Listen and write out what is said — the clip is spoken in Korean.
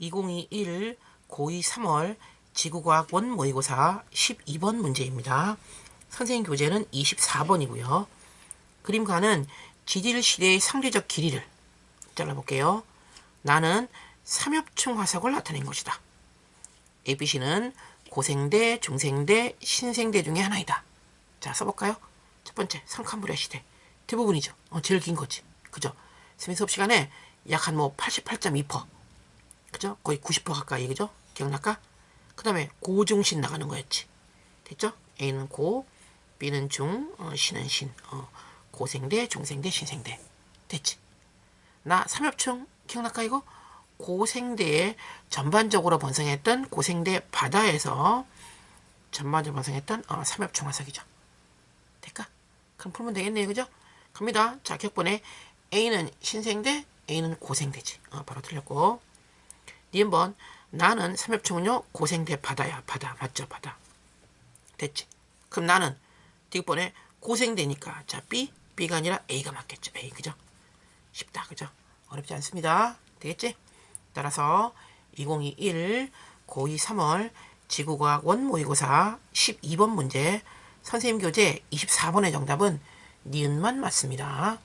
2021 고2 3월 지구과학 원 모의고사 12번 문제입니다. 선생님 교재는 24번이고요. 그림과는 지질 시대의 상대적 길이를 잘라볼게요. 나는 삼엽충 화석을 나타낸 것이다. ABC는 고생대, 중생대, 신생대 중에 하나이다. 자, 써볼까요? 첫 번째, 상칸불의 시대. 대부분이죠. 어, 제일 긴 거지. 그죠? 스미 수업 시간에 약 한 뭐 88.2%. 그죠? 거의 90% 가까이, 그죠? 기억날까? 그 다음에 고중신 나가는 거였지. 됐죠? A는 고, B는 중, 어, C는 신. 어, 고생대, 중생대, 신생대. 됐지? 나 삼엽충 기억날까 이거? 고생대에 전반적으로 번성했던 고생대 바다에서 전반적으로 번성했던 어, 삼엽충 화석이죠. 될까? 그럼 풀면 되겠네요. 그죠? 갑니다. 자, 격번에 A는 신생대, A는 고생대지. 어, 바로 틀렸고. 니은번 나는 삼엽충은요 고생대 바다야. 바다. 맞죠? 바다. 됐지? 그럼 나는 뒷번에 고생대니까 자 B, B가 아니라 A가 맞겠죠. A. 그죠? 쉽다. 그죠? 어렵지 않습니다. 되겠지? 따라서 2021 고2 3월 지구과학 원모의고사 12번 문제 선생님 교재 24번의 정답은 니은만 맞습니다.